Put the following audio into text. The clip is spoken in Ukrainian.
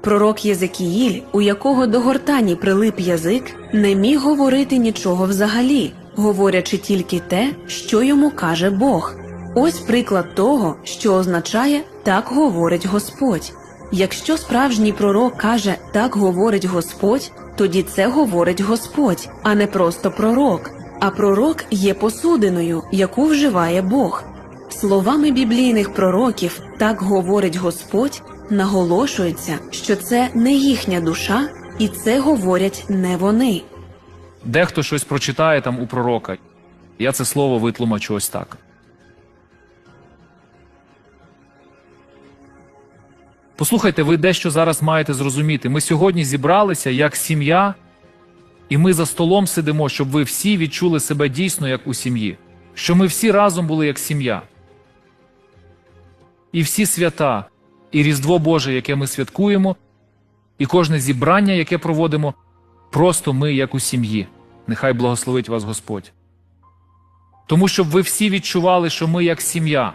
Пророк Єзекіїль, у якого до гортані прилип язик, не міг говорити нічого взагалі, говорячи тільки те, що йому каже Бог. Ось приклад того, що означає так говорить Господь. Якщо справжній пророк каже так говорить Господь, тоді це говорить Господь, а не просто пророк. А пророк є посудиною, яку вживає Бог. Словами біблійних пророків так говорить Господь, наголошується, що це не їхня душа, і це говорять не вони. Дехто щось прочитає там у пророка. Я це слово витлумачу ось так. Послухайте, ви дещо зараз маєте зрозуміти. Ми сьогодні зібралися як сім'я, і ми за столом сидимо, щоб ви всі відчули себе дійсно як у сім'ї, що ми всі разом були як сім'я. І всі свята, і Різдво Боже, яке ми святкуємо, і кожне зібрання, яке проводимо, просто ми як у сім'ї. Нехай благословить вас Господь. Тому щоб ви всі відчували, що ми як сім'я.